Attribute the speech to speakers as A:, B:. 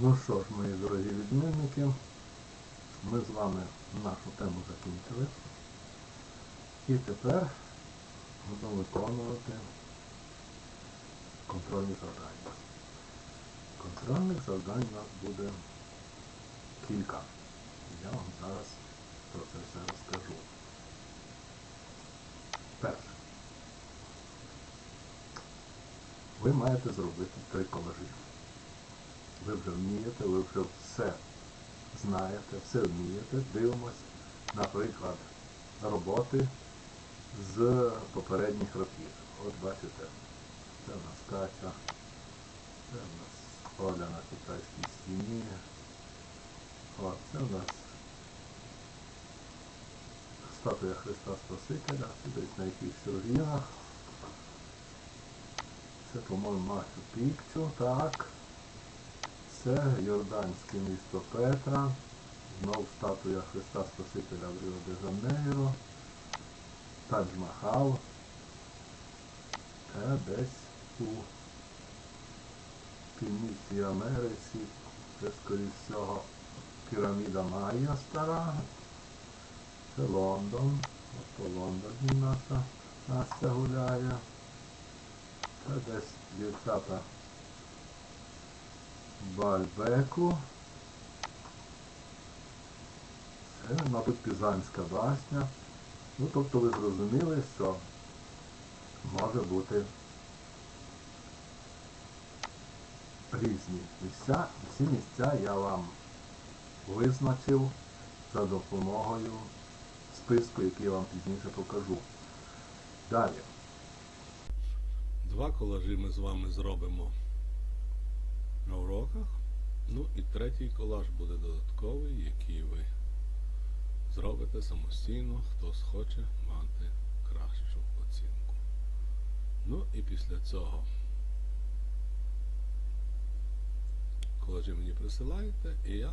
A: Ну що ж, мої дорогі відмінники, ми з вами нашу тему закінчили. І тепер будемо виконувати контрольні завдання. Контрольних завдань у нас буде кілька. Я вам зараз про це все розкажу. Перше. Ви маєте зробити три колажі. Ви вже вмієте, ви вже все знаєте, все вмієте. Дивимось, наприклад, роботи з попередніх років. От бачите, це в нас Катя, це в нас Оля на китайській стіні. О, це в нас статуя Христа Спасителя, це десь на якихось руїнах. Це, по-моєму, Мачу Пікчу, так. Це Йорданське місто Петра. Знов статуя Христа Спасителя в Ріо де Жанейро. Тадж-Махал. Це десь у Північній Америці. Це, скоріш всього, піраміда Майя стара. Це Лондон. От по Лондоні наша Настя гуляє. Це десь дівчата Бальбеку. Це, мабуть, Пізанська басня. Ну, тобто ви зрозуміли, що може бути різні місця. Ці місця я вам визначив за допомогою списку, який я вам пізніше покажу. Далі.
B: Два колажі ми з вами зробимо на. Ну і третій колаж буде додатковий, який ви зробите самостійно, хто схоче мати кращу оцінку. Ну і після цього колажі мені присилаєте, і я